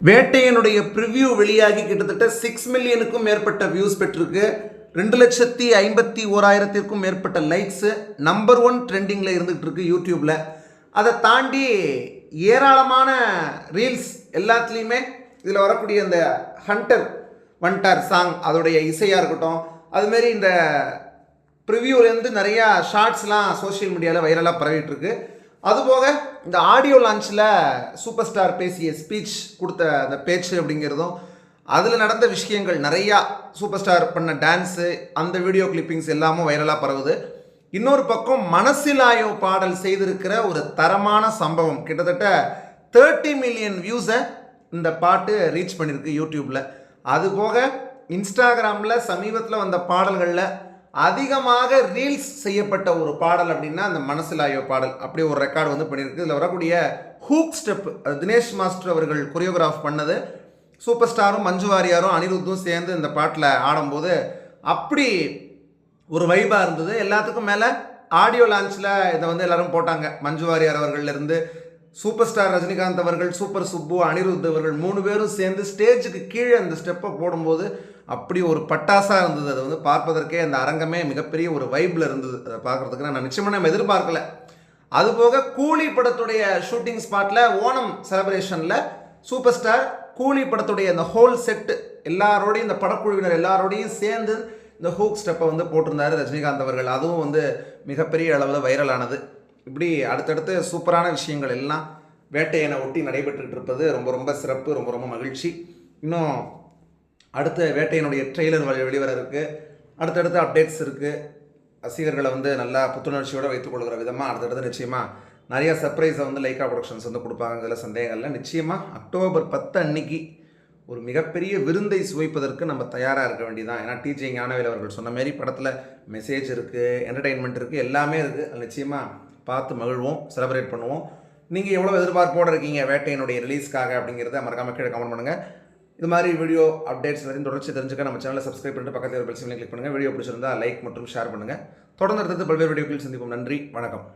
வேட்டையனுடைய preview வெளியாகி கிட்டத்தட்ட six மில்லியனுக்கும் மேற்பட்ட வியூஸ் பெற்றிருக்கு. ரெண்டு லட்சத்தி ஐம்பத்தி ஓராயிரத்திற்கும் மேற்பட்ட லைக்ஸு நம்பர் ஒன் ட்ரெண்டிங்கில் இருந்துகிட்டு இருக்கு யூடியூப்பில் அதை தாண்டி ஏராளமான ரீல்ஸ் எல்லாத்துலேயுமே இதில் வரக்கூடிய இந்த ஹண்டர் வன்டார் சாங் அதோடைய இசையாக இருக்கட்டும் அதுமாரி இந்த ப்ரிவ்யூலேருந்து நிறையா ஷார்ட்ஸ்லாம் சோஷியல் மீடியாவில் வைரலாக பரவிட்டுருக்கு அதுபோக இந்த ஆடியோ லான்ச்சில் சூப்பர் ஸ்டார் பேசிய ஸ்பீச் கொடுத்த அந்த பேச்சு அப்படிங்கிறதும் அதில் நடந்த விஷயங்கள் நிறையா சூப்பர் ஸ்டார் பண்ண டான்ஸு அந்த வீடியோ கிளிப்பிங்ஸ் எல்லாமும் வைரலாக பரவுது. இன்னொரு பக்கம் மனசிலாயோ பாடல் செய்திருக்கிற ஒரு தரமான சம்பவம். கிட்டத்தட்ட தேர்ட்டி மில்லியன் வியூஸை இந்த பாட்டு ரீச் பண்ணியிருக்கு யூடியூப்பில் அதுபோக இன்ஸ்டாகிராமில் சமீபத்தில் வந்த பாடல்களில் அதிகமாக ரீல்ஸ் செய்யப்பட்ட ஒரு பாடல் அப்படின்னா அந்த மனசிலாயோ பாடல். அப்படி ஒரு ரெக்கார்டு வந்து பண்ணியிருக்கு. இதில் வரக்கூடிய ஹூக் ஸ்டெப் தினேஷ் மாஸ்டர் அவர்கள் கொரியோகிராஃப் பண்ணது. சூப்பர் ஸ்டாரும் மஞ்சு வாரியாரும் அனிருத்தும் சேர்ந்து இந்த பாட்டில் ஆடும்போது அப்படி ஒரு வைபாக இருந்தது. எல்லாத்துக்கும் மேலே ஆடியோ லான்ச்சில் இதை வந்து எல்லாரும் போட்டாங்க. மஞ்சு வாரியார் அவர்கள்லேருந்து சூப்பர் ஸ்டார் ரஜினிகாந்த் அவர்கள் சூப்பர் சுப்பு அனிருத் அவர்கள் மூணு பேரும் சேர்ந்து ஸ்டேஜுக்கு கீழே அந்த ஸ்டெப்பை போடும்போது அப்படி ஒரு பட்டாசாக இருந்தது. அது வந்து பார்ப்பதற்கே அந்த அரங்கமே மிகப்பெரிய ஒரு வைப்பில் இருந்தது. அதை பார்க்குறதுக்கு நான் நிச்சயமாக நம்ம எதிர்பார்க்கல. அதுபோக கூலி படத்துடைய ஷூட்டிங் ஸ்பாட்டில் ஓணம் செலப்ரேஷனில் சூப்பர் ஸ்டார் கூலி படத்துடைய அந்த ஹோல் செட்டு எல்லாரோடையும் இந்த படக்குழுவினர் எல்லாரோடையும் சேர்ந்து இந்த ஹூக் ஸ்டெப்பை வந்து போட்டிருந்தார் ரஜினிகாந்த் அவர்கள். அதுவும் வந்து மிகப்பெரிய அளவில் வைரலானது இப்படி அடுத்தடுத்து சூப்பரான விஷயங்கள் எல்லாம் வேட்டையனை ஒட்டி நடைபெற்றுட்டு இருப்பது ரொம்ப ரொம்ப சிறப்பு ரொம்ப ரொம்ப மகிழ்ச்சி. இன்னும் அடுத்த வேட்டையனுடைய ட்ரெய்லர் வெளிவர இருக்குது அடுத்தடுத்த அப்டேட்ஸ் இருக்குது ரசிகர்களை வந்து நல்லா புத்துணர்ச்சியோடு வைத்துக் கொள்கிற விதமாக அடுத்தடுத்து நிச்சயமாக நிறையா சர்ப்ரைஸை வந்து லைக்கா ப்ரொடக்ஷன்ஸ் வந்து கொடுப்பாங்கிறதுல சந்தேகம் இல்லை. நிச்சயமாக அக்டோபர் பத்து அன்னைக்கு ஒரு மிகப்பெரிய விருந்தை சுவைப்பதற்கு நம்ம தயாராக இருக்க வேண்டியதான் ஏன்னா டிஜே ஞானவேல் அவர்கள் சொன்ன மாதிரி படத்தில் மெசேஜ் இருக்குது என்டர்டெயின்மெண்ட் இருக்குது எல்லாமே இருக்குது அது நிச்சயமாக பார்த்து மகிழ்வோம் செலிப்ரேட் பண்ணுவோம். நீங்கள் எவ்வளோ எதிர்பார்ப்போடு இருக்கீங்க வேட்டையினுடைய ரிலீஸ்க்காக அப்படிங்கிறத மறக்காமல் கீழே கமெண்ட் பண்ணுங்கள் இது மாதிரி வீடியோ அப்டேட்ஸ் எல்லாத்தையும் தொடர்ச்சி தெரிஞ்சுக்க நம்ம சேனலை சப்ஸ்கிரைப் பண்ணிட்டு பக்கத்தில் ஒரு பெல் சிம்லையும் கிளிக் பண்ணுங்கள் வீடியோ பிடிச்சிருந்தா லைக் மற்றும் ஷேர் பண்ணுங்கள் தொடர்ந்து அடுத்தது பல்வேறு வீடியோக்கள் சந்திப்போம். நன்றி வணக்கம்.